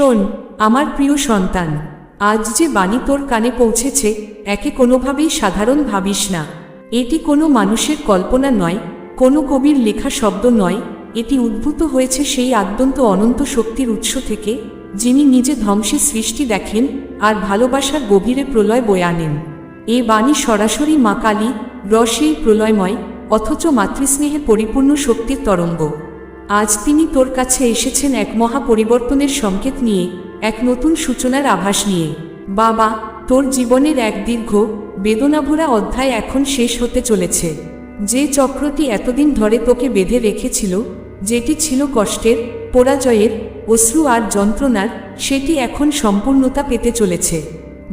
শোন, আমার প্রিয় সন্তান, আজ যে বাণী তোর কানে পৌঁছেছে, একে কোনোভাবেই সাধারণ ভাবিস না। এটি কোনো মানুষের কল্পনা নয়, কোনো কবির লেখা শব্দ নয়, এটি উদ্ভূত হয়েছে সেই আদ্যন্ত অনন্ত শক্তির উৎস থেকে, যিনি নিজে ধ্বংসের সৃষ্টি দেখেন আর ভালোবাসার গভীরে প্রলয় বয়ে আনেন। এ বাণী সরাসরি মা কালী, রসেই প্রলয়ময়, অথচ মাতৃস্নেহে পরিপূর্ণ শক্তির তরঙ্গ। আজ তিনি তোর কাছে এসেছেন এক মহা পরিবর্তনের সংকেত নিয়ে, এক নতুন সূচনার আভাস নিয়ে। বাবা, তোর জীবনের এক দীর্ঘ, বেদনাভরা অধ্যায় এখন শেষ হতে চলেছে। যে চক্রটি এতদিন ধরে তোকে বেঁধে রেখেছিল, যেটি ছিল কষ্টের, পরাজয়ের, অশ্রু আর যন্ত্রণার, সেটি এখন সম্পূর্ণতা পেতে চলেছে।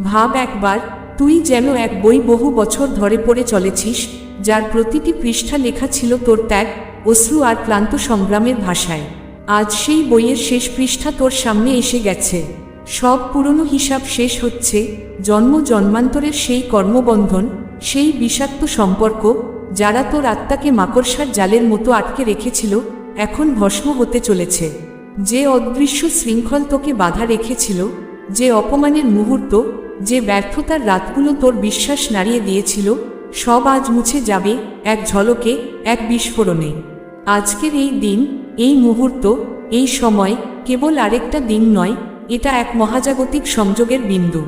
ভাব একবার, তুই যেন এক বই বহু বছর ধরে পড়ে চলেছিস, যার প্রতিটি পৃষ্ঠা লেখা ছিল তোর ত্যাগ অশ্রু আর ক্লান্ত সংগ্রামের ভাষায়। আজ সেই বইয়ের শেষ পৃষ্ঠা তোর সামনে এসে গেছে। সব পুরনো হিসাব শেষ হচ্ছে, জন্ম জন্মান্তরের সেই কর্মবন্ধন, সেই বিষাক্ত সম্পর্ক, যারা তোর আত্মাকে মাকড়সার জালের মতো আটকে রেখেছিল, এখন ভস্ম হতে চলেছে। যে অদৃশ্য শৃঙ্খল তোকে বাধা রেখেছিল, যে অপমানের মুহূর্ত, যে ব্যর্থতার রাতগুলো তোর বিশ্বাস নাড়িয়ে দিয়েছিল, সব আজ মুছে যাবে এক ঝলকে, এক বিস্ফোরণে। আজকের এই দিন, এই মুহূর্ত, এই সময় কেবল আরেকটা দিন নয়, এটা এক মহাজাগতিক সংযোগের বিন্দু।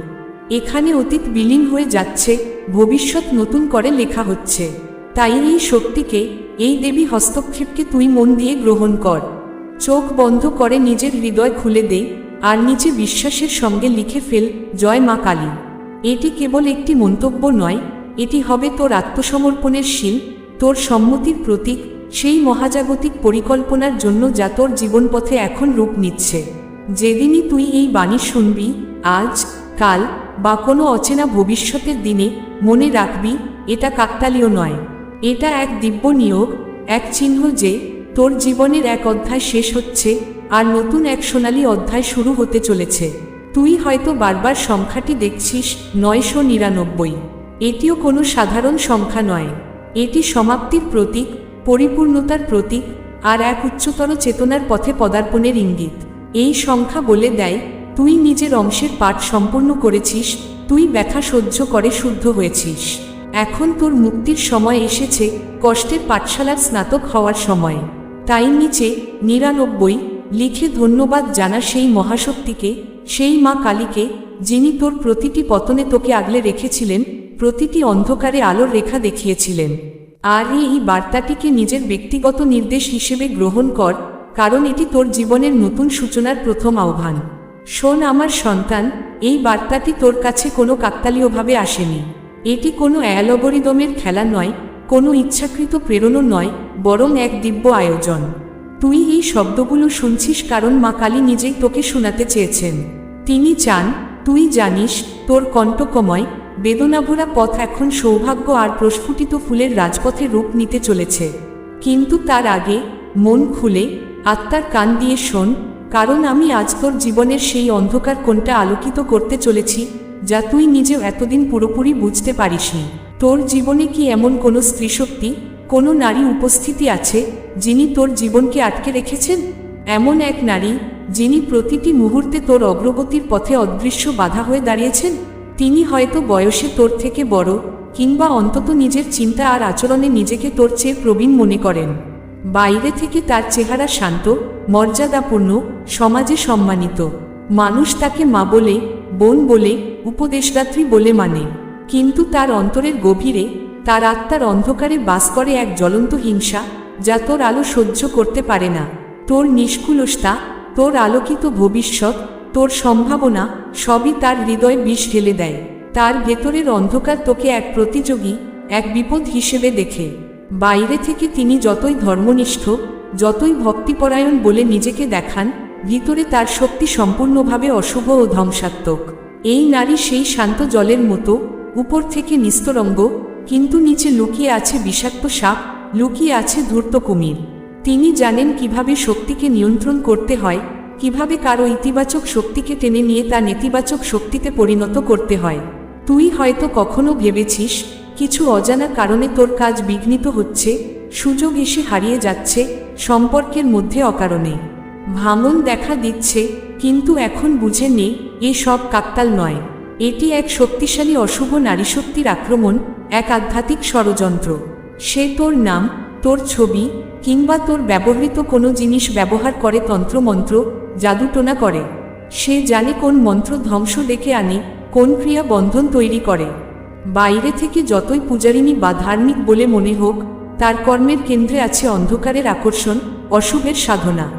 এখানে অতীত বিলীন হয়ে যাচ্ছে, ভবিষ্যৎ নতুন করে লেখা হচ্ছে। তাই এই শক্তিকে, এই দেবী হস্তক্ষেপকে তুই মন দিয়ে গ্রহণ কর। চোখ বন্ধ করে নিজের হৃদয় খুলে দে, আর নিচে বিশ্বাসের সঙ্গে লিখে ফেল, জয় মা কালী। এটি কেবল একটি মন্তব্য নয়, এটি হবে তোর আত্মসমর্পণের শিল, তোর সম্মতির প্রতীক সেই মহাজাগতিক পরিকল্পনার জন্য যা তোর জীবনপথে এখন রূপ নিচ্ছে। যেদিনই তুই এই বাণী শুনবি, আজ, কাল বা কোনো অচেনা ভবিষ্যতের দিনে মনে রাখবি, এটা কাকতালীয় নয়। এটা এক দিব্য নিয়োগ, এক চিহ্ন যে তোর জীবনের এক অধ্যায় শেষ হচ্ছে আর নতুন এক সোনালী অধ্যায় শুরু হতে চলেছে। তুই হয়তো বারবার সংখ্যাটি দেখছিস নয়শো নিরানব্বই। এটিও কোনো সাধারণ সংখ্যা নয়। এটি সমাপ্তির প্রতীক পরিপূর্ণতার প্রতীক আর এক উচ্চতর চেতনার পথে পদার্পণের ইঙ্গিত। এই সংখ্যা বলে দেয়, তুই নিজের অংশের পাঠ সম্পূর্ণ করেছিস, তুই ব্যথা সহ্য করে শুদ্ধ হয়েছিস। এখন তোর মুক্তির সময় এসেছে কষ্টের পাঠশালার স্নাতক হওয়ার সময়। তাই নিচে নিরানব্বই লিখে ধন্যবাদ জানা সেই মহাশক্তিকে, সেই মা কালীকে, যিনি তোর প্রতিটি পতনে তোকে আগলে রেখেছিলেন, প্রতিটি অন্ধকারে আলোর রেখা দেখিয়েছিলেন। আর এই বার্তাটিকে নিজের ব্যক্তিগত নির্দেশ হিসেবে গ্রহণ কর, কারণ এটি তোর জীবনের নতুন সূচনার প্রথম আহ্বান। শোন আমার সন্তান, এই বার্তাটি তোর কাছে কোনো কাকতালীয়ভাবে আসেনি। এটি কোনো অ্যালগরিদমের খেলা নয়, কোনো ইচ্ছাকৃত প্রেরণা নয়, বরং এক দিব্য আয়োজন। তুই এই শব্দগুলো শুনছিস কারণ মা কালী নিজেই তোকে শোনাতে চেয়েছেন। তিনি চান, তুই জানিস, তোর কণ্টকময় বেদনাভরা পথ এখন সৌভাগ্য আর প্রস্ফুটিত ফুলের রাজপথে রূপ নিতে চলেছে। কিন্তু তার আগে মন খুলে, আত্মার কান দিয়ে শোন, কারণ আমি আজ তোর জীবনের সেই অন্ধকার কোনটা আলোকিত করতে চলেছি, যা তুই নিজেও এতদিন পুরোপুরি বুঝতে পারিসনি। তোর জীবনে কি এমন কোনো স্ত্রীশক্তি কোনো নারী উপস্থিতি আছে, যিনি তোর জীবনকে আটকে রেখেছেন? এমন এক নারী, যিনি প্রতিটি মুহূর্তে তোর অগ্রগতির পথে অদৃশ্য বাধা হয়ে দাঁড়িয়েছেন? তিনি হয়তো বয়সে তোর থেকে বড়, কিংবা অন্তত নিজের চিন্তা আর আচরণে নিজেকে তোর চেয়ে প্রবীণ মনে করেন। বাইরে থেকে তার চেহারা শান্ত, মর্যাদাপূর্ণ, সমাজে সম্মানিত। মানুষ তাকে মা বলে, বোন বলে, উপদেশদাত্রী বলে মানে। কিন্তু তার অন্তরের গভীরে, তার আত্মার অন্ধকারে বাস করে এক জ্বলন্ত হিংসা, যা তোর আলো সহ্য করতে পারে না। তোর নিষ্কুলসতা, তোর আলোকিত ভবিষ্যৎ তোর সম্ভাবনা সবই তার হৃদয় বিষ ঢেলে দেয়। তার ভেতরের অন্ধকার তোকে এক প্রতিযোগী, এক বিপদ হিসেবে দেখে। বাইরে থেকে তিনি যতই ধর্মনিষ্ঠ, যতই ভক্তিপরায়ণ বলে নিজেকে দেখান, ভিতরে তার শক্তি সম্পূর্ণভাবে অশুভ ও ধ্বংসাত্মক। এই নারী সেই শান্ত জলের মতো, উপর থেকে নিস্তরঙ্গ, কিন্তু নিচে লুকিয়ে আছে বিষাক্ত সাপ, লুকিয়ে আছে ধূর্ত কুমির। তিনি জানেন কীভাবে শক্তিকে নিয়ন্ত্রণ করতে হয় কীভাবে কারও ইতিবাচক শক্তিকে টেনে নিয়ে তা নেতিবাচক শক্তিতে পরিণত করতে হয়? তুই হয়তো কখনো ভেবেছিস, কিছু অজানা কারণে তোর কাজ বিঘ্নিত হচ্ছে, সুযোগ এসে হারিয়ে যাচ্ছে, সম্পর্কের মধ্যে অকারণে। ভাঙন দেখা দিচ্ছে, কিন্তু এখন বুঝে নে, এ সব কাকতাল নয়। এটি এক শক্তিশালী অশুভ নারীশক্তির আক্রমণ, এক আধ্যাত্মিক ষড়যন্ত্র। সে তোর নাম, তোর ছবি কিংবা তোর ব্যবহৃত কোনো জিনিস ব্যবহার করে তন্ত্রমন্ত্র, জাদুটোনা করে। সে জানে কোন মন্ত্র ধ্বংস ডেকে আনে, কোন ক্রিয়া বন্ধন তৈরি করে। বাইরে থেকে যতই পূজারিণী বা ধার্মিক বলে মনে হোক, তার কর্মের কেন্দ্রে আছে অন্ধকারের আকর্ষণ, অশুভের সাধনা।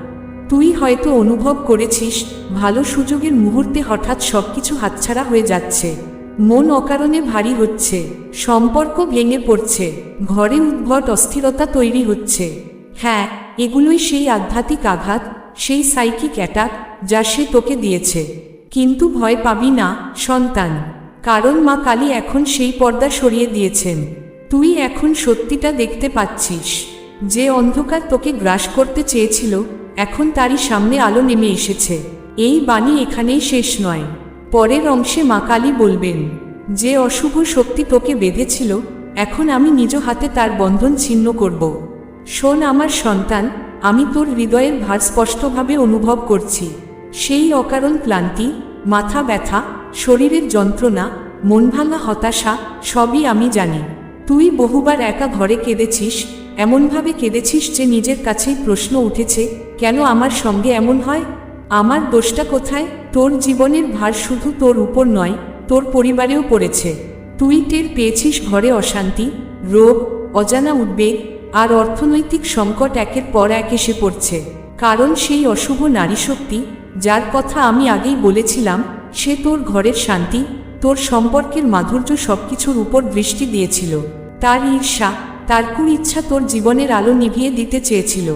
তুই হয়তো অনুভব করেছিস, ভালো সুযোগের মুহূর্তে হঠাৎ সবকিছু হাতছাড়া হয়ে যাচ্ছে। মন অকারণে ভারী হচ্ছে, সম্পর্ক ভেঙে পড়ছে, ঘরে উদ্ভট অস্থিরতা তৈরি হচ্ছে। হ্যাঁ এগুলোই সেই আধ্যাত্মিক আঘাত, সেই সাইকিক অ্যাটাক যা সে তোকে দিয়েছে। কিন্তু ভয় পাবি না, সন্তান। কারণ মা কালী এখন সেই পর্দা সরিয়ে দিয়েছেন। তুই এখন সত্যিটা দেখতে পাচ্ছিস। যে অন্ধকার তোকে গ্রাস করতে চেয়েছিল, এখন তারই সামনে আলো নেমে এসেছে। এই বাণী এখানেই শেষ নয়। পরের অংশে মা কালী বলবেন, যে অশুভ শক্তি তোকে বেঁধেছিল, এখন আমি নিজ হাতে তার বন্ধন ছিন্ন করব। শোন আমার সন্তান, আমি তোর হৃদয়ের ভার স্পষ্টভাবে অনুভব করছি। সেই অকারণ ক্লান্তি, মাথা ব্যথা, শরীরের যন্ত্রণা, মন ভাঙা হতাশা, সবই আমি জানি। তুই বহুবার একা ঘরে কেঁদেছিস, এমনভাবে কেঁদেছিস যে নিজের কাছেই প্রশ্ন উঠেছে, কেন আমার সঙ্গে এমন হয়? আমার দোষটা কোথায়? তোর জীবনের ভার শুধু তোর উপর নয়, তোর পরিবারেও পড়েছে। তুই টের পেয়েছিস ঘরে অশান্তি, রোগ, অজানা উদ্বেগ আর অর্থনৈতিক সংকট একের পর এক এসে পড়ছে। কারণ সেই অশুভ নারীশক্তি, যার কথা আমি আগেই বলেছিলাম, সে তোর ঘরের শান্তি, তোর সম্পর্কের মাধুর্য সব কিছুর উপর দৃষ্টি দিয়েছিল। তার ঈর্ষা, তার ইচ্ছা তোর জীবনের আলো নিভিয়ে দিতে চেয়েছিল।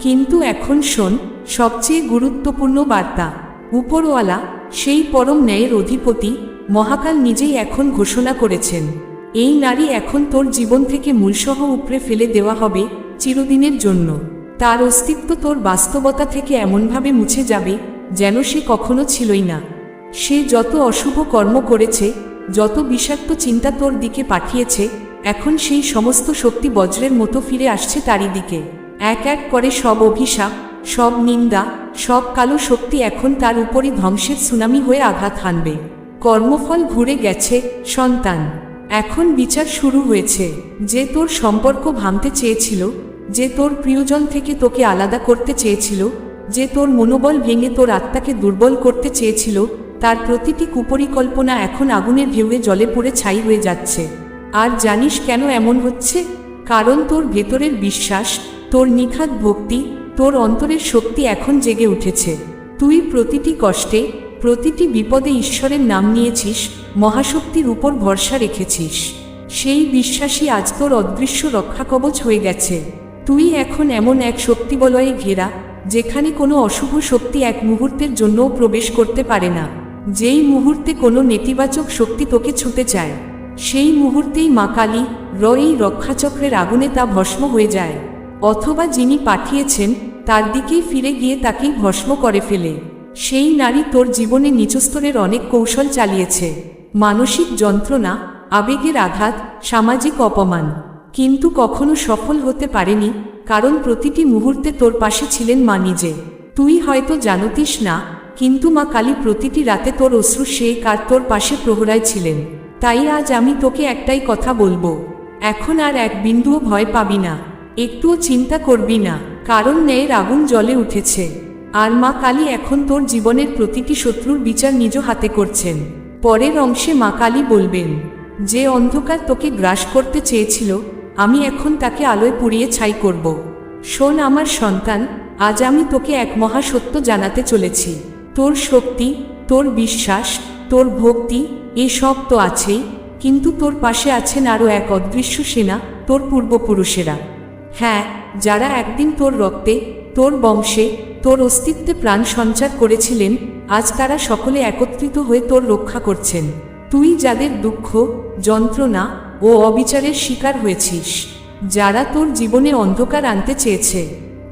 কিন্তু এখন শোন, সবচেয়ে গুরুত্বপূর্ণ বার্তা, উপরওয়ালা, সেই পরম ন্যায়ের অধিপতি, মহাকাল নিজেই এখন ঘোষণা করেছেন। এই নারী এখন তোর জীবন থেকে মূলসহ উপড়ে ফেলে দেওয়া হবে চিরদিনের জন্য। তার অস্তিত্ব তোর বাস্তবতা থেকে এমনভাবে মুছে যাবে যেন সে কখনো ছিলই না। সে যত অশুভ কর্ম করেছে, যত বিষাক্ত চিন্তা তোর দিকে পাঠিয়েছে, এখন সেই সমস্ত শক্তি বজ্রের মতো ফিরে আসছে তারই দিকে এক এক করে সব অভিশাপ, সব নিন্দা, সব কালো শক্তি এখন তার উপরই ধ্বংসের সুনামি হয়ে আঘাত হানবে। কর্মফল ঘুরে গেছে, সন্তান। এখন বিচার শুরু হয়েছে। যে তোর সম্পর্ক ভাঙতে চেয়েছিল, যে তোর প্রিয়জন থেকে তোকে আলাদা করতে চেয়েছিল, যে তোর মনোবল ভেঙে তোর আত্মাকে দুর্বল করতে চেয়েছিল, তার প্রতিটি কুপরিকল্পনা এখন আগুনের ঢেউয়ে জলে পড়ে ছাই হয়ে যাচ্ছে। আর জানিস কেন এমন হচ্ছে? কারণ তোর ভেতরের বিশ্বাস, তোর নিখাত ভক্তি, তোর অন্তরের শক্তি এখন জেগে উঠেছে। তুই প্রতিটি কষ্টে প্রতিটি বিপদে ঈশ্বরের নাম নিয়েছিস, মহাশক্তির উপর ভরসা রেখেছিস। সেই বিশ্বাসই আজ তোর অদৃশ্য রক্ষা কবচ হয়ে গেছে। তুই এখন এমন এক শক্তিবলয়ে ঘেরা, যেখানে কোনো অশুভ শক্তি এক মুহূর্তের জন্যও প্রবেশ করতে পারে না। যেই মুহূর্তে কোনো নেতিবাচক শক্তি তোকে ছুতে চায়, সেই মুহূর্তেই মা কালী র এই রক্ষাচক্রের আগুনে তা ভস্ম হয়ে যায়। অথবা যিনি পাঠিয়েছেন, তার দিকেই ফিরে গিয়ে তাকেই ভস্ম করে ফেলে। সেই নারী তোর জীবনে নিচস্তরের অনেক কৌশল চালিয়েছে। মানসিক যন্ত্রণা, আবেগের আঘাত, সামাজিক অপমান। কিন্তু কখনো সফল হতে পারেনি, কারণ প্রতিটি মুহূর্তে তোর পাশে ছিলেন মা নিজে। তুই হয়তো জানতিস না, কিন্তু মা কালী প্রতিটি রাতে তোর অশ্রু সে কার তোর পাশে প্রহরায় ছিলেন। তাই আজ আমি তোকে একটাই কথা বলব, এখন আর এক বিন্দুও ভয় পাবি না। একটুও চিন্তা করবি না, কারণ ন্যায়ের আগুন জলে উঠেছে। আর মা কালী এখন তোর জীবনের প্রতিটি শত্রুর বিচার নিজ হাতে করছেন। পরের অংশে মা কালী বলবেন, যে অন্ধকার তোকে গ্রাস করতে চেয়েছিল, আমি এখন তাকে আলোয় পুড়িয়ে ছাই করব। শোন আমার সন্তান, আজ আমি তোকে এক মহাসত্য জানাতে চলেছি। তোর শক্তি, তোর বিশ্বাস, তোর ভক্তি এসব তো আছেই, কিন্তু তোর পাশে আছেন আরও এক অদৃশ্য সেনা, তোর পূর্বপুরুষেরা। হ্যাঁ যারা একদিন তোর রক্তে তোর বংশে তোর অস্তিত্বে প্রাণ সঞ্চার করেছিলেন, আজ তারা সকলে একত্রিত হয়ে তোর রক্ষা করছেন। তুই যাদের দুঃখ, যন্ত্রণা ও অবিচারের শিকার হয়েছিস, যারা তোর জীবনে অন্ধকার আনতে চেয়েছে,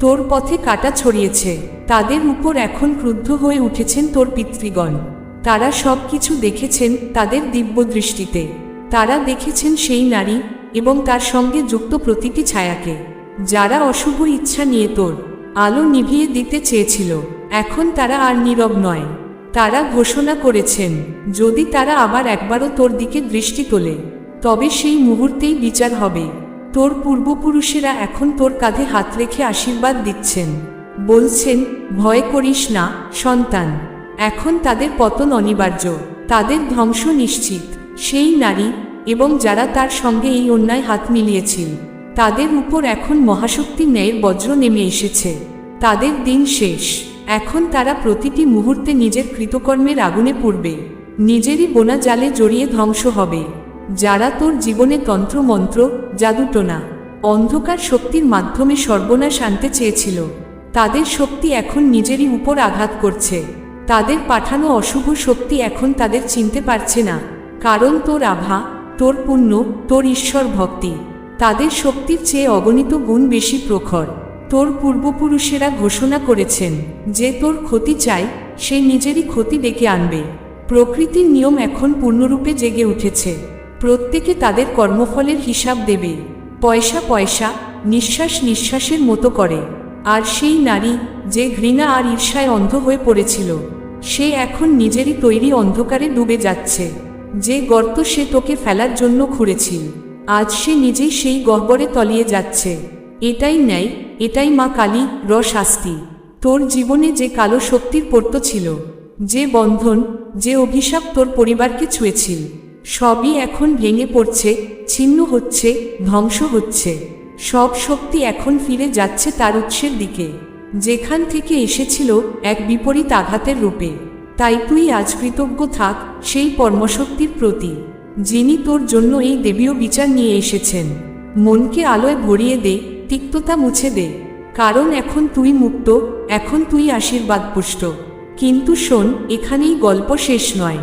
তোর পথে কাটা ছড়িয়েছে, তাদের উপর এখন ক্রুদ্ধ হয়ে উঠেছেন তোর পিতৃগণ। তারা সব কিছু দেখেছেন তাদের দিব্য দৃষ্টিতে। তারা দেখেছেন সেই নারী এবং তার সঙ্গে যুক্ত প্রতিটি ছায়াকে, যারা অশুভ ইচ্ছা নিয়ে তোর আলো নিভিয়ে দিতে চেয়েছিল। এখন তারা আর নীরব নয়। তারা ঘোষণা করেছেন, যদি তারা আবার একবারও তোর দিকে দৃষ্টি তোলে, তবে সেই মুহূর্তেই বিচার হবে। তোর পূর্বপুরুষেরা এখন তোর কাঁধে হাত রেখে আশীর্বাদ দিচ্ছেন। বলছেন, ভয় করিস না, সন্তান। এখন তাদের পতন অনিবার্য। তাদের ধ্বংস নিশ্চিত। সেই নারী এবং যারা তার সঙ্গে এই অন্যায় হাত মিলিয়েছিল। তাদের উপর এখন মহাশক্তির ন্যায়ের বজ্র নেমে এসেছে। তাদের দিন শেষ। এখন তারা প্রতিটি মুহূর্তে নিজের কৃতকর্মের আগুনে পড়বে। নিজেরই বোনা জালে জড়িয়ে ধ্বংস হবে। যারা তোর জীবনে তন্ত্রমন্ত্র জাদুটোনা অন্ধকার শক্তির মাধ্যমে সর্বনাশ আনতে চেয়েছিল, তাদের শক্তি এখন নিজেরই উপর আঘাত করছে। তাদের পাঠানো অশুভ শক্তি এখন তাদের চিনতে পারছে না, কারণ তোর আভা, তোর পুণ্য, তোর ঈশ্বর ভক্তি তাদের শক্তির চেয়ে অগণিত গুণ বেশি প্রখর। তোর পূর্বপুরুষেরা ঘোষণা করেছেন যে তোর ক্ষতি চাই, সে নিজেরই ক্ষতি ডেকে আনবে। প্রকৃতির নিয়ম এখন পূর্ণরূপে জেগে উঠেছে। প্রত্যেকে তাদের কর্মফলের হিসাব দেবে। পয়সা পয়সা, নিঃশ্বাস নিঃশ্বাসের মতো করে। আর সেই নারী যে ঘৃণা আর ঈর্ষায় অন্ধ হয়ে পড়েছিল, সে এখন নিজেরই তৈরি অন্ধকারে ডুবে যাচ্ছে। যে গর্ত সে তোকে ফেলার জন্য খুঁড়েছিল। আজ সে নিজেই সেই গহ্বরে তলিয়ে যাচ্ছে। এটাই ন্যায়, এটাই মা কালী র শাস্তি তোর জীবনে যে কালো শক্তির পড়ত ছিল, যে বন্ধন, যে অভিশাপ তোর পরিবারকে ছুঁয়েছিল, সবই এখন ভেঙে পড়ছে, ছিন্ন হচ্ছে, ধ্বংস হচ্ছে। সব শক্তি এখন ফিরে যাচ্ছে তার উৎসের দিকে। যেখান থেকে এসেছিল এক বিপরীত আঘাতের রূপে। তাই তুই আজ কৃতজ্ঞ থাক সেই পরমশক্তির প্রতি। যিনি তোর জন্য এই দেবীয় বিচার নিয়ে এসেছেন। মনকে আলোয় ভরিয়ে দে, তিক্ততা মুছে দে। কারণ এখন তুই মুক্ত, এখন তুই আশীর্বাদ পুষ্ট কিন্তু শোন, এখানেই গল্প শেষ নয়।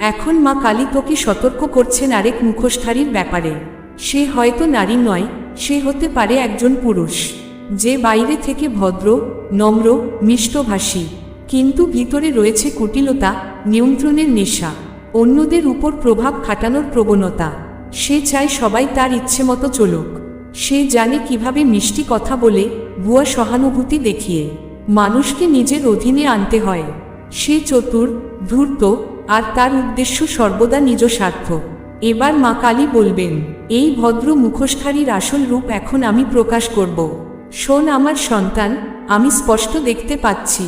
এখন মা কালী তোকে সতর্ক করছেন আরেক মুখোশধারীর ব্যাপারে। সে হয়তো নারী নয়, সে হতে পারে একজন পুরুষ। যে বাইরে থেকে ভদ্র, নম্র, মিষ্টভাষী, কিন্তু ভিতরে রয়েছে কুটিলতা, নিয়ন্ত্রণের নেশা। অন্যদের উপর প্রভাব খাটানোর প্রবণতা। সে চায় সবাই তার ইচ্ছে মতো চলুক। সে জানে কীভাবে মিষ্টি কথা বলে, ভুয়া সহানুভূতি দেখিয়ে। মানুষকে নিজের অধীনে আনতে হয়। সে চতুর, ধূর্ত, আর তার উদ্দেশ্য সর্বদা নিজ স্বার্থ। এবার মা কালী বলবেন, এই ভদ্র মুখোশধারীর আসল রূপ এখন আমি প্রকাশ করব। শোন আমার সন্তান, আমি স্পষ্ট দেখতে পাচ্ছি।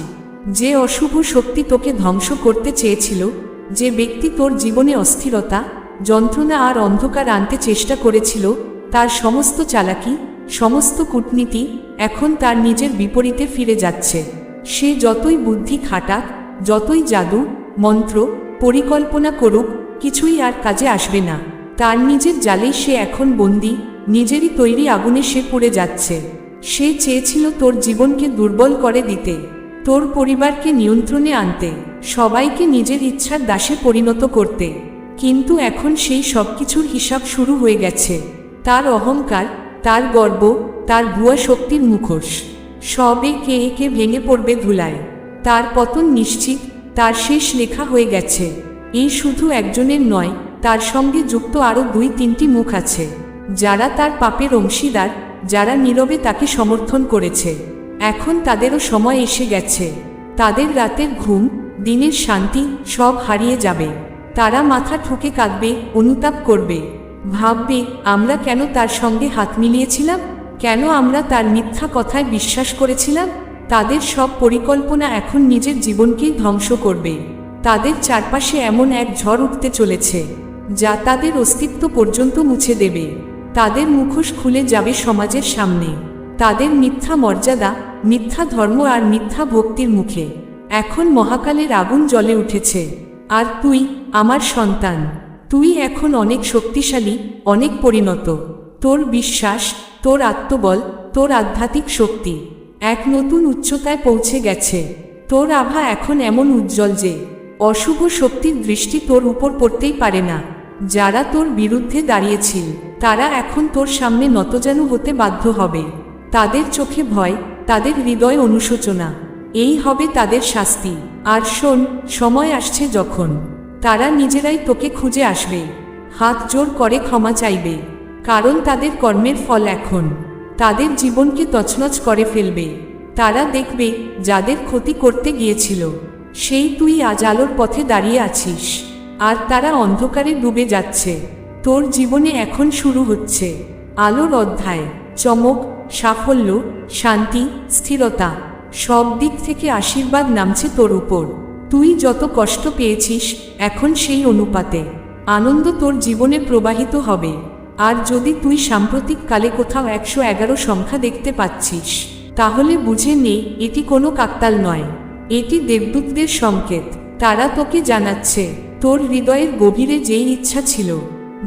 যে অশুভ শক্তি তোকে ধ্বংস করতে চেয়েছিল যে ব্যক্তি তোর জীবনে অস্থিরতা, যন্ত্রণা আর অন্ধকার আনতে চেষ্টা করেছিল, তার সমস্ত চালাকি, সমস্ত কূটনীতি এখন তার নিজের বিপরীতে ফিরে যাচ্ছে। সে যতই বুদ্ধি খাটাক, যতই জাদু, মন্ত্র, পরিকল্পনা করুক, কিছুই আর কাজে আসবে না। তার নিজের জালেই সে এখন বন্দি, নিজেরই তৈরি আগুনে সে পড়ে যাচ্ছে। সে চেয়েছিল তোর জীবনকে দুর্বল করে দিতে, তোর পরিবারকে নিয়ন্ত্রণে আনতে। সবাইকে নিজের ইচ্ছার দাসে পরিণত করতে। কিন্তু এখন সেই সব কিছুর হিসাব শুরু হয়ে গেছে। তার অহংকার, তার গর্ব, তার ভুয়া শক্তির মুখোশ। সবে কে একে ভেঙে পড়বে ধুলায়। তার পতন নিশ্চিত, তার শেষ লেখা হয়ে গেছে। এই শুধু একজনের নয়, তার সঙ্গে যুক্ত আরও দুই তিনটি মুখ আছে। যারা তার পাপের অংশীদার, যারা নীরবে তাকে সমর্থন করেছে। এখন তাদেরও সময় এসে গেছে। তাদের রাতের ঘুম দিনের শান্তি সব হারিয়ে যাবে। তারা মাথা ঠুকে কাঁদবে, অনুতাপ করবে। ভাববে, আমরা কেন তার সঙ্গে হাত মিলিয়েছিলাম? কেন আমরা তার মিথ্যা কথায় বিশ্বাস করেছিলাম? তাদের সব পরিকল্পনা এখন নিজের জীবনকেই ধ্বংস করবে। তাদের চারপাশে এমন এক ঝড় উঠতে চলেছে, যা তাদের অস্তিত্ব পর্যন্ত মুছে দেবে। তাদের মুখোশ খুলে যাবে সমাজের সামনে। তাদের মিথ্যা মর্যাদা, মিথ্যা ধর্ম আর মিথ্যা ভক্তির মুখে। এখন মহাকালের আগুন জ্বলে উঠেছে। আর তুই, আমার সন্তান, তুই এখন অনেক শক্তিশালী, অনেক পরিণত। তোর বিশ্বাস, তোর আত্মবল, তোর আধ্যাত্মিক শক্তি এক নতুন উচ্চতায় পৌঁছে গেছে। তোর আভা এখন এমন উজ্জ্বল যে, অশুভ শক্তির দৃষ্টি তোর উপর পড়তেই পারে না। যারা তোর বিরুদ্ধে দাঁড়িয়েছিল, তারা এখন তোর সামনে নতজানু হতে বাধ্য হবে। তাদের চোখে ভয়, তাদের হৃদয় অনুশোচনা। এই হবে তাদের শাস্তি। আর শোন, সময় আসছে যখন। তারা নিজেরাই তোকে খুঁজে আসবে। হাত জোর করে ক্ষমা চাইবে। কারণ তাদের কর্মের ফল এখন। তাদের জীবনকে তছনছ করে ফেলবে। তারা দেখবে যাদের ক্ষতি করতে গিয়েছিল। সেই তুই আজ আলোর পথে দাঁড়িয়ে আছিস। আর তারা অন্ধকারে ডুবে যাচ্ছে। তোর জীবনে এখন শুরু হচ্ছে। আলোর অধ্যায়। চমক, সাফল্য, শান্তি, স্থিরতা। সব দিক থেকে আশীর্বাদ নামছে তোর উপর। তুই যত কষ্ট পেয়েছিস, এখন সেই অনুপাতে। আনন্দ তোর জীবনে প্রবাহিত হবে। আর যদি তুই সাম্প্রতিক কালে কোথাও একশো এগারো সংখ্যা দেখতে পাচ্ছিস, তাহলে বুঝে নে, এটি কোনো কাকতাল নয়। এটি দেবদূতদের সংকেত। তারা তোকে জানাচ্ছে, তোর হৃদয়ের গভীরে যেই ইচ্ছা ছিল,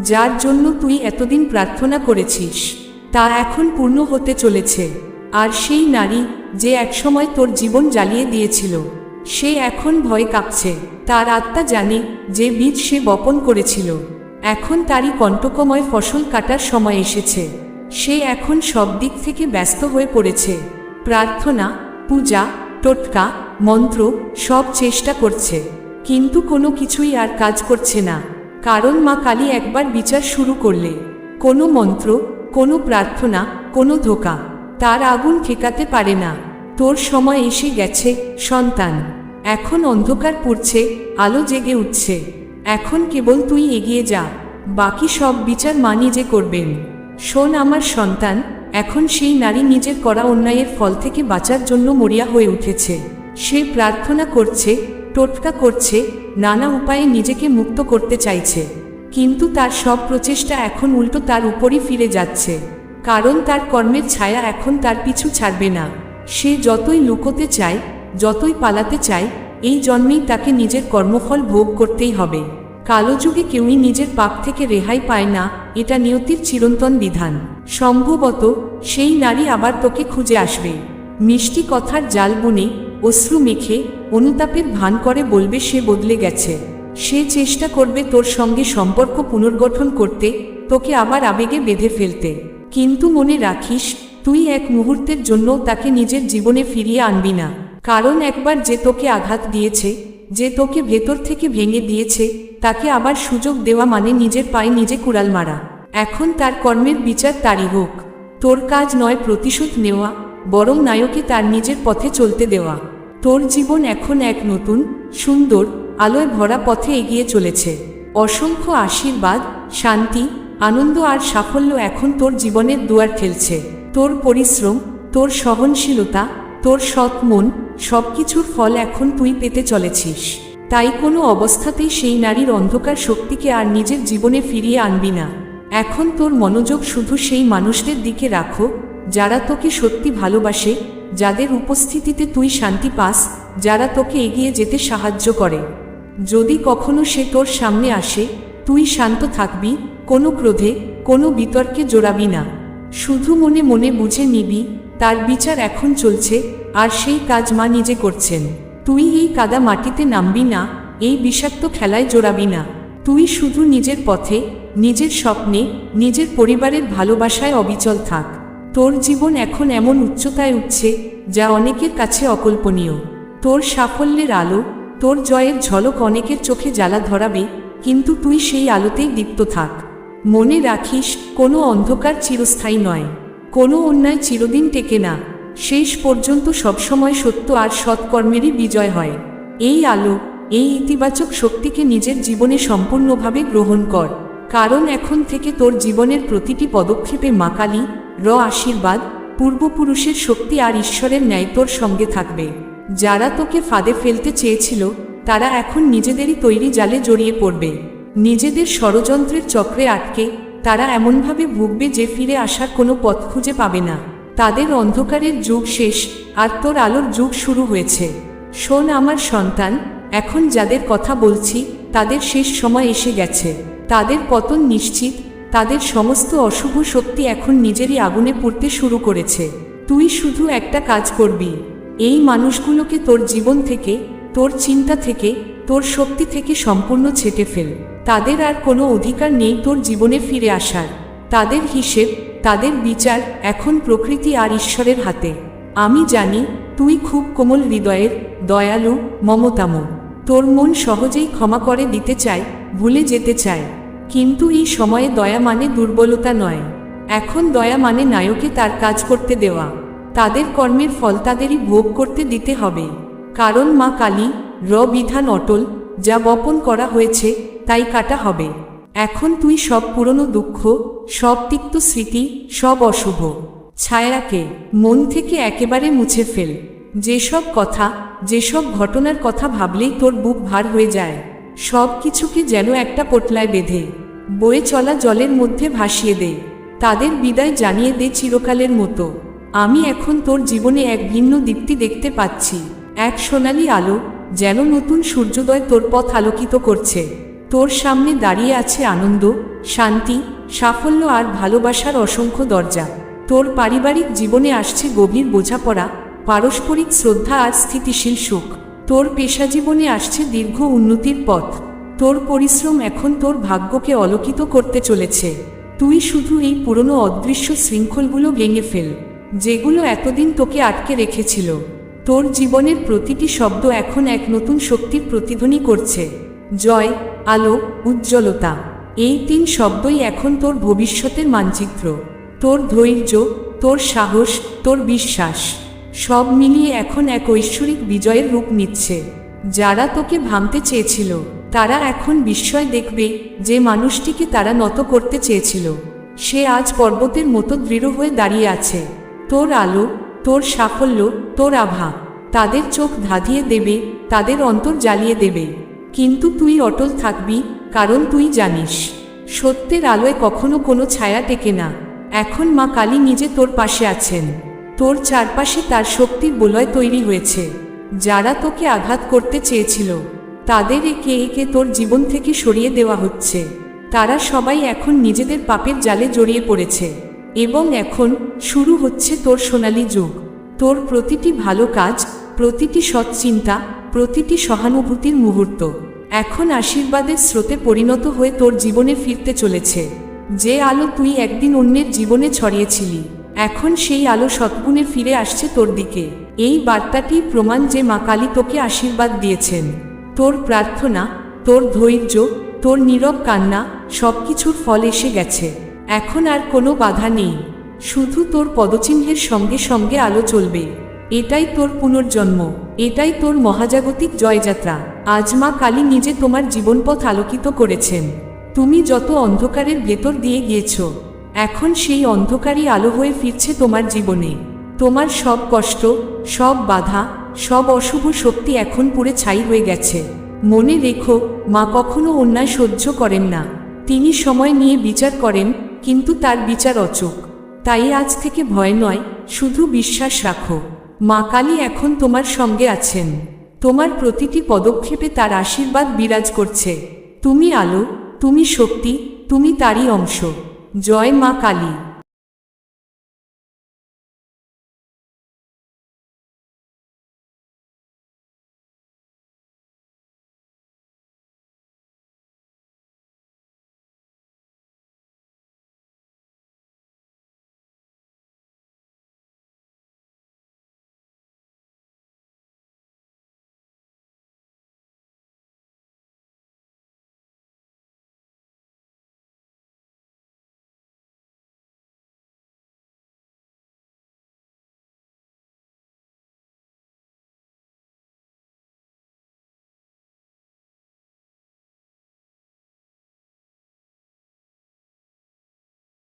যার জন্য তুই এতদিন প্রার্থনা করেছিস, তা এখন পূর্ণ হতে চলেছে। আর সেই নারী যে একসময় তোর জীবন জ্বালিয়ে দিয়েছিল, সে এখন ভয় কাঁপছে। তার আত্মা জানে যে বীজ সে বপন করেছিল। এখন তারই কণ্টকময় ফসল কাটার সময় এসেছে। সে এখন সব দিক থেকে ব্যস্ত হয়ে পড়েছে। প্রার্থনা, পূজা, টোটকা, মন্ত্র সব চেষ্টা করছে। কিন্তু কোনো কিছুই আর কাজ করছে না। কারণ মা কালী একবার বিচার শুরু করলে। কোনো মন্ত্র, কোনো প্রার্থনা, কোনো ধোকা। তার আগুন ঠেকাতে পারে না। তোর সময় এসে গেছে, সন্তান। এখন অন্ধকার পড়ছে, আলো জেগে উঠছে। এখন কেবল তুই এগিয়ে যা, বাকি সব বিচার মা নিজে করবেন। শোন আমার সন্তান, এখন সেই নারী নিজের করা অন্যায়ের ফল থেকে বাঁচার জন্য মরিয়া হয়ে উঠেছে। সে প্রার্থনা করছে, টোটকা করছে, নানা উপায়ে নিজেকে মুক্ত করতে চাইছে। কিন্তু তার সব প্রচেষ্টা এখন উল্টো তার উপরই ফিরে যাচ্ছে। কারণ তার কর্মের ছায়া এখন তার পিছু ছাড়বে না। সে যতই লুকোতে চায়, যতই পালাতে চায়, এই জন্মেই তাকে নিজের কর্মফল ভোগ করতেই হবে। কালো যুগে কেউই নিজের পাপ থেকে রেহাই পায় না, এটা নিয়তির চিরন্তন বিধান। সম্ভবত সেই নারী আবার তোকে খুঁজে আসবে। মিষ্টি কথার জাল বুনে, অশ্রু মেখে, অনুতাপের ভান করে বলবে, সে বদলে গেছে। সে চেষ্টা করবে তোর সঙ্গে সম্পর্ক পুনর্গঠন করতে, তোকে আবার আবেগে বেঁধে ফেলতে। কিন্তু মনে রাখিস, তুই এক মুহূর্তের জন্য তাকে নিজের জীবনে ফিরিয়ে আনবি না। কারণ একবার যে তোকে আঘাত দিয়েছে, যে তোকে ভেতর থেকে ভেঙে দিয়েছে, তাকে আবার সুযোগ দেওয়া মানে নিজের পায়ে নিজে কুড়াল মারা। এখন তার কর্মের বিচার তারই হোক। তোর কাজ নয় প্রতিশোধ নেওয়া, বরং নায়কে তার নিজের পথে চলতে দেওয়া। তোর জীবন এখন এক নতুন, সুন্দর, আলোয় ভরা পথে এগিয়ে চলেছে। অসংখ্য আশীর্বাদ, শান্তি আনন্দ আর সাফল্য এখন তোর জীবনের দুয়ার ঠেলছে তোর পরিশ্রম, তোর সহনশীলতা, তোর সৎ মন সব কিছুর ফল এখন তুই পেতে চলেছিস। তাই কোনো অবস্থাতেই সেই নারীর অন্ধকার শক্তিকে আর নিজের জীবনে ফিরিয়ে আনবি না। এখন তোর মনোযোগ শুধু সেই মানুষদের দিকে রাখো, যারা তোকে সত্যি ভালোবাসে, যাদের উপস্থিতিতে তুই শান্তি পাস, যারা তোকে এগিয়ে যেতে সাহায্য করে। যদি কখনো সে তোর সামনে আসে, তুই শান্ত থাকবি কোনো ক্রোধে, কোনো বিতর্কে জোড়াবি না। শুধু মনে মনে বুঝে নিবি, তার বিচার এখন চলছে, আর সেই কাজ মা নিজে করছেন। তুই এই কাদা মাটিতে নামবি না, এই বিষাক্ত খেলায় জোড়াবি না। তুই শুধু নিজের পথে, নিজের স্বপ্নে, নিজের পরিবারের ভালোবাসায় অবিচল থাক। তোর জীবন এখন এমন উচ্চতায় উঠছে, যা অনেকের কাছে অকল্পনীয়। তোর সাফল্যের আলো, তোর জয়ের ঝলক অনেকের চোখে জ্বালা ধরাবে, কিন্তু তুই সেই আলোতেই দীপ্ত থাক। মনে রাখিস, কোনো অন্ধকার চিরস্থায়ী নয়। কোনো অন্যায় চিরদিন টেকে না। শেষ পর্যন্ত সবসময় সত্য আর সৎকর্মেরই বিজয় হয়। এই আলো, এই ইতিবাচক শক্তিকে নিজের জীবনে সম্পূর্ণভাবে গ্রহণ কর। কারণ এখন থেকে তোর জীবনের প্রতিটি পদক্ষেপে মাকালি র আশীর্বাদ, পূর্বপুরুষের শক্তি আর ঈশ্বরের ন্যায় তোর সঙ্গে থাকবে। যারা তোকে ফাঁদে ফেলতে চেয়েছিল, তারা এখন নিজেদেরই তৈরি জালে জড়িয়ে পড়বে। নিজেদের ষড়যন্ত্রের চক্রে আটকে, তারা এমনভাবে ভুগবে যে ফিরে আসার কোনো পথ খুঁজে পাবে না। তাদের অন্ধকারের যুগ শেষ, আর তোর আলোর যুগ শুরু হয়েছে। শোন আমার সন্তান, এখন যাদের কথা বলছি, তাদের শেষ সময় এসে গেছে। তাদের পতন নিশ্চিত, তাদের সমস্ত অশুভ শক্তি এখন নিজেরই আগুনে পুড়তে শুরু করেছে। তুই শুধু একটা কাজ করবি। এই মানুষগুলোকে তোর জীবন থেকে, তোর চিন্তা থেকে, তোর শক্তি থেকে সম্পূর্ণ ছেটে ফেল। তাদের আর কোনো অধিকার নেই তোর জীবনে ফিরে আসার। তাদের হিসেব, তাদের বিচার এখন প্রকৃতি আর ঈশ্বরের হাতে। আমি জানি, তুই খুব কোমল হৃদয়ের, দয়ালু, মমতাম। তোর মন সহজেই ক্ষমা করে দিতে চায়, ভুলে যেতে চায়। কিন্তু এই সময়ে দয়া মানে দুর্বলতা নয়। এখন দয়া মানে নায়কে তার কাজ করতে দেওয়া। তাদের কর্মের ফল তাদেরই ভোগ করতে দিতে হবে। কারণ মা কালী, র বিধান অটল, যা বপন করা হয়েছে তাই কাটা হবে। এখন তুই সব পুরনো দুঃখ, সব তিক্ত স্মৃতি, সব অশুভ। ছায়াকে মন থেকে একেবারে মুছে ফেল। যেসব কথা, যেসব ঘটনার কথা ভাবলেই তোর বুক ভার হয়ে যায়। সব কিছুকে যেন একটা পোটলায় বেঁধে। বয়ে চলা জলের মধ্যে ভাসিয়ে দে। তাদের বিদায় জানিয়ে দে চিরকালের মতো। আমি এখন তোর জীবনে এক ভিন্ন দীপ্তি দেখতে পাচ্ছি। এক সোনালি আলো যেন নতুন সূর্যোদয় তোর পথ আলোকিত করছে। তোর সামনে দাঁড়িয়ে আছে আনন্দ, শান্তি, সাফল্য আর ভালোবাসার অসংখ্য দরজা। তোর পারিবারিক জীবনে আসছে গভীর বোঝাপড়া, পারস্পরিক শ্রদ্ধা আর স্থিতিশীল সুখ তোর পেশা জীবনে আসছে দীর্ঘ উন্নতির পথ। তোর পরিশ্রম এখন তোর ভাগ্যকে অলোকিত করতে চলেছে। তুই শুধু এই পুরনো অদৃশ্য শৃঙ্খলগুলো ভেঙে ফেল, যেগুলো এতদিন তোকে আটকে রেখেছিল। তোর জীবনের প্রতিটি শব্দ এখন এক নতুন শক্তির প্রতিধ্বনি করছে। জয়, আলো, উজ্জ্বলতা, এই তিন শব্দই এখন তোর ভবিষ্যতের মানচিত্র। তোর ধৈর্য, তোর সাহস, তোর বিশ্বাস, সব মিলিয়ে এখন এক ঐশ্বরিক বিজয়ের রূপ নিচ্ছে। যারা তোকে ভাঙতে চেয়েছিল, তারা এখন বিস্ময় দেখবে যে মানুষটিকে তারা নত করতে চেয়েছিল। সে আজ পর্বতের মতো দৃঢ় হয়ে দাঁড়িয়ে আছে। তোর আলো, তোর সাফল্য, তোর আভা, তাদের চোখ ধাঁধিয়ে দেবে, তাদের অন্তর জ্বালিয়ে দেবে। কিন্তু তুই অটল থাকবি, কারণ তুই জানিস, সত্যের আলোয় কখনো কোনো ছায়া টেকে না। এখন মা কালী নিজে তোর পাশে আছেন। তোর চারপাশে তার শক্তির বলয় তৈরি হয়েছে। যারা তোকে আঘাত করতে চেয়েছিল, তাদের একে একে তোর জীবন থেকে সরিয়ে দেওয়া হচ্ছে। তারা সবাই এখন নিজেদের পাপের জালে জড়িয়ে পড়েছে। এবং এখন শুরু হচ্ছে তোর সোনালী যুগ। তোর প্রতিটি ভালো কাজ, প্রতিটি সৎচিন্তা প্রতিটি সহানুভূতির মুহূর্ত। এখন আশীর্বাদের স্রোতে পরিণত হয়ে তোর জীবনে ফিরতে চলেছে। যে আলো তুই একদিন অন্যের জীবনে ছড়িয়েছিলি, এখন সেই আলো সৎগুণে ফিরে আসছে তোর দিকে। এই বার্তাটি প্রমাণ যে মা কালী তোকে আশীর্বাদ দিয়েছেন। তোর প্রার্থনা, তোর ধৈর্য, তোর নীরব কান্না, সবকিছুর ফল এসে গেছে। এখন আর কোনো বাধা নেই। শুধু তোর পদচিহ্নের সঙ্গে সঙ্গে আলো চলবে। এটাই তোর পুনর্জন্ম, এটাই তোর মহাজাগতিক জয়যাত্রা। আজ মা কালী নিজে তোমার জীবনপথ আলোকিত করেছেন। তুমি যত অন্ধকারের ভেতর দিয়ে গিয়েছ, এখন সেই অন্ধকারই আলো হয়ে ফিরছে তোমার জীবনে। তোমার সব কষ্ট, সব বাধা, সব অশুভ শক্তি এখন পুরে ছাই হয়ে গেছে। মনে রেখো, মা কখনো অন্যায় সহ্য করেন না। তিনি সময় নিয়ে বিচার করেন, কিন্তু তার বিচার অচুক তাই আজ থেকে ভয় নয়, শুধু বিশ্বাস রাখো। মা কালী এখন তোমার সঙ্গে আছেন। তোমার প্রতিটি পদক্ষেপে তার আশীর্বাদ বিরাজ করছে। তুমি আলো, তুমি শক্তি, তুমি তারই অংশ। জয় মা কালী।